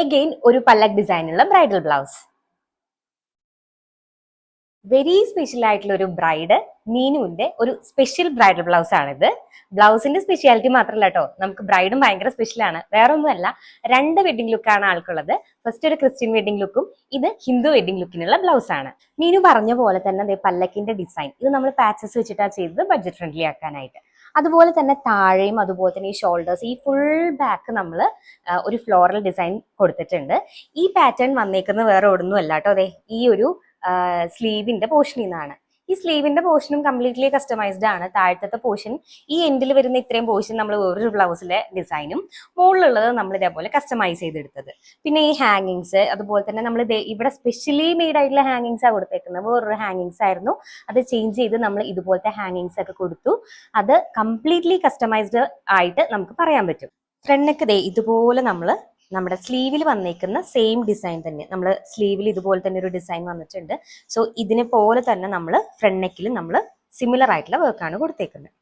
Again ഒരു പല്ലക് ഡിസൈനുള്ള ബ്രൈഡൽ ബ്ലൗസ് വെരി സ്പെഷ്യൽ ആയിട്ടുള്ള ഒരു ബ്രൈഡ് മീനുവിന്റെ ഒരു സ്പെഷ്യൽ ബ്രൈഡൽ ബ്ലൗസ് ആണിത്. ബ്ലൗസിന്റെ സ്പെഷ്യാലിറ്റി മാത്രമല്ല കേട്ടോ നമുക്ക് ബ്രൈഡും ഭയങ്കര സ്പെഷ്യൽ ആണ്. വേറെ ഒന്നുമല്ല രണ്ട് വെഡിങ് ലുക്കാണ് ആൾക്കുള്ളത്. ഫസ്റ്റ് ഒരു ക്രിസ്ത്യൻ വെഡിങ് ലുക്കും ഇത് ഹിന്ദു വെഡിങ് ലുക്കിനുള്ള ബ്ലൗസ് ആണ്. മീനു പറഞ്ഞ പോലെ തന്നെ അതേ പല്ലക്കിന്റെ ഡിസൈൻ ഇത് നമ്മൾ പാച്ചസ് വെച്ചിട്ടാണ് ചെയ്തത് ബഡ്ജറ്റ് ഫ്രണ്ട്ലി ആക്കാനായിട്ട്. അതുപോലെ തന്നെ താഴെയും അതുപോലെ തന്നെ ഈ ഷോൾഡേഴ്സ് ഈ ഫുൾ ബാക്ക് നമ്മൾ ഒരു ഫ്ലോറൽ ഡിസൈൻ കൊടുത്തിട്ടുണ്ട്. ഈ പാറ്റേൺ വന്നേക്കുന്നത് വേറെ ഒന്നും അല്ല കേട്ടോ അതെ ഈ ഒരു സ്ലീവിന്റെ പോർഷനിൽ നിന്നാണ് ഈ സ്ലീവിന്റെ പോർഷനും കംപ്ലീറ്റ്ലി കസ്റ്റമൈസ്ഡ് ആണ്. താഴത്തെ പോർഷൻ ഈ എൻഡിൽ വരുന്ന ഇത്രയും പോർഷൻ നമ്മൾ ഒരു ബ്ലൗസിലെ ഡിസൈനും മുകളിലുള്ളത് നമ്മൾ ഇതേപോലെ കസ്റ്റമൈസ് ചെയ്തെടുത്തത്. പിന്നെ ഈ ഹാങ്ങിങ്സ് അതുപോലെ തന്നെ നമ്മൾ ഇവിടെ സ്പെഷ്യലി മെയ്ഡ് ആയിട്ടുള്ള ഹാങ്ങിങ്സ് ആണ് കൊടുത്തേക്കുന്നത്. വേറൊരു ഹാങ്ങിങ്സ് ആയിരുന്നു. അത് ചേഞ്ച് ചെയ്ത് നമ്മൾ ഇതുപോലത്തെ ഹാങ്ങിങ്സ് ഒക്കെ കൊടുത്തു. അത് കംപ്ലീറ്റ്ലി കസ്റ്റമൈസ്ഡ് ആയിട്ട് നമുക്ക് പറയാൻ പറ്റും. ഫ്രണ്ടൊക്കെ ദേ ഇതുപോലെ നമ്മൾ നമ്മുടെ സ്ലീവിൽ വന്നേക്കുന്ന സെയിം ഡിസൈൻ തന്നെ. നമ്മൾ സ്ലീവിൽ ഇതുപോലെ തന്നെ ഒരു ഡിസൈൻ വന്നിട്ടുണ്ട്. സോ ഇതിനെ പോലെ തന്നെ നമ്മൾ ഫ്രണ്ട് നെക്കിൽ നമ്മൾ സിമിലർ ആയിട്ടുള്ള വർക്കാണ് കൊടുത്തേക്കുന്നത്.